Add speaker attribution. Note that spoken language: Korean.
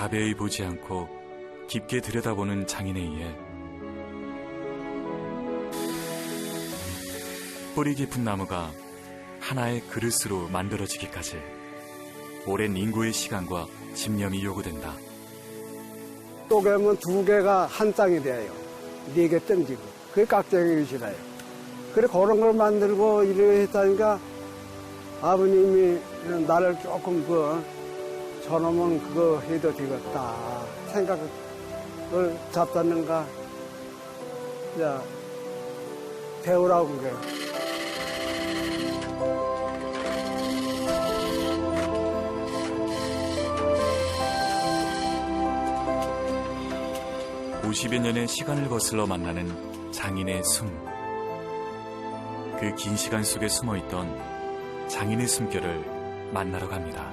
Speaker 1: 가벼이 보지 않고 깊게 들여다보는 장인에 의해 뿌리 깊은 나무가 하나의 그릇으로 만들어지기까지 오랜 인고의 시간과 집념이 요구된다.
Speaker 2: 또개면 두 개가 한 쌍이 돼요. 네 개 땡기고. 그게 깍쟁이 릇이라요. 그래, 그런 걸 만들고 이래 했다니까 아버님이 나를 조금 그, 저놈은 그거 해도 되겠다. 생각을 잡았는가. 자, 배우라고 그래.
Speaker 1: 오 50여 년의 시간을 거슬러 만나는 장인의 숨. 그 긴 시간 속에 숨어 있던 장인의 숨결을 만나러 갑니다.